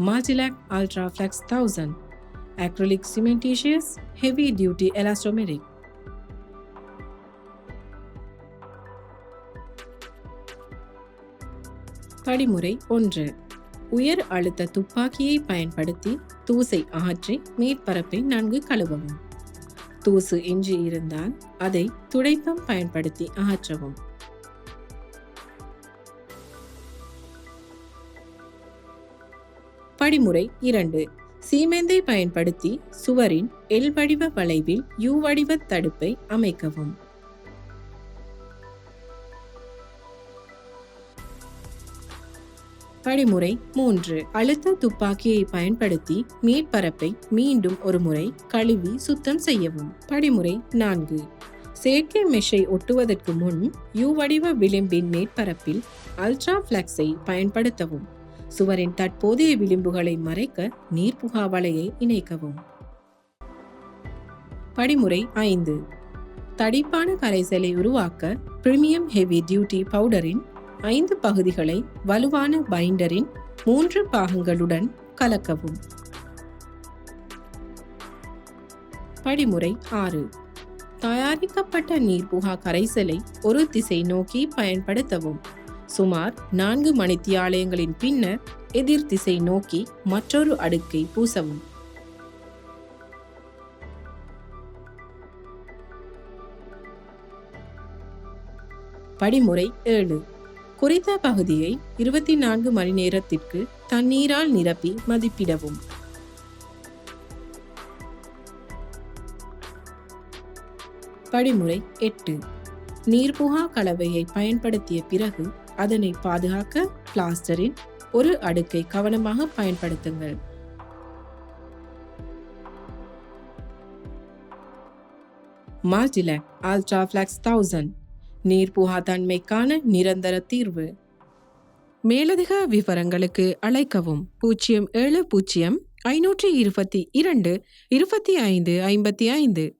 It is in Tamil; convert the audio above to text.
Multilac Ultraflex 1000, acrylic cementitious heavy duty elastomeric. படிமுறை ஒன்று. உயர் அழுத்த துப்பாக்கியை பயன்படுத்தி தூசை அகற்றி மேற்பரப்பை நன்கு கழுவவும். தூசு எஞ்சி இருந்தால் அதை துடைப்பம் பயன்படுத்தி அகற்றவும் படிமுறை இரண்டு. சீமெந்தை பயன்படுத்தி சுவரின் எல் வடிவ வளைவில் யூ வடிவ தடுப்பை அமைக்கவும். படிமுறை மூன்று. அழுத்த துப்பாக்கியை பயன்படுத்தி மேற்பரப்பை மீண்டும் ஒரு முறை கழுவி சுத்தம் செய்யவும். படிமுறை நான்கு. செயற்கை மெஷை ஒட்டுவதற்கு முன் யூ வடிவ விளிம்பின் மேற்பரப்பில் அல்ட்ரா பிளக்ஸை பயன்படுத்தவும். சுவரின் தற்போதைய விளிம்புகளை மறைக்க நீர்புகா வலையை இணைக்கவும். படிமுறை ஐந்து. தடிப்பான கரைசலை உருவாக்க பிரீமியம் ஹெவி டியூட்டி பவுடரின் ஐந்து பகுதிகளை வலுவான பைண்டரின் மூன்று பாகங்களுடன் கலக்கவும். படிமுறை ஆறு. தயாரிக்கப்பட்ட நீர்புகா கரைசலை ஒரு திசை நோக்கி பயன்படுத்தவும். சுமார் நான்கு மணித்தியாலயங்களின் பின்னர் எதிர் திசை நோக்கி மற்றொரு அடுக்கை பூசவும். படிமுறை ஏழு. குறித்த பகுதியை இருபத்தி நான்கு மணி நேரத்திற்கு தண்ணீரால் நிரப்பி மதிப்பிடவும். படிமுறை எட்டு. நீர்புகா கலவையை பயன்படுத்திய பிறகு அதனை பாதுகாக்க பிளாஸ்டரின் ஒரு அடுக்கை கவனமாக பயன்படுத்துங்கள். மார்ஜிலாக் அல்ட்ராஃபிளாக்ஸ் தௌசண்ட் நீர் புகாதன்மைக்கான நிரந்தர தீர்வு. மேலதிக விவரங்களுக்கு அழைக்கவும் பூஜ்ஜியம் ஏழு பூஜ்ஜியம் ஐநூற்றி இருபத்தி இரண்டு இருபத்தி ஐந்து ஐம்பத்தி ஐந்து.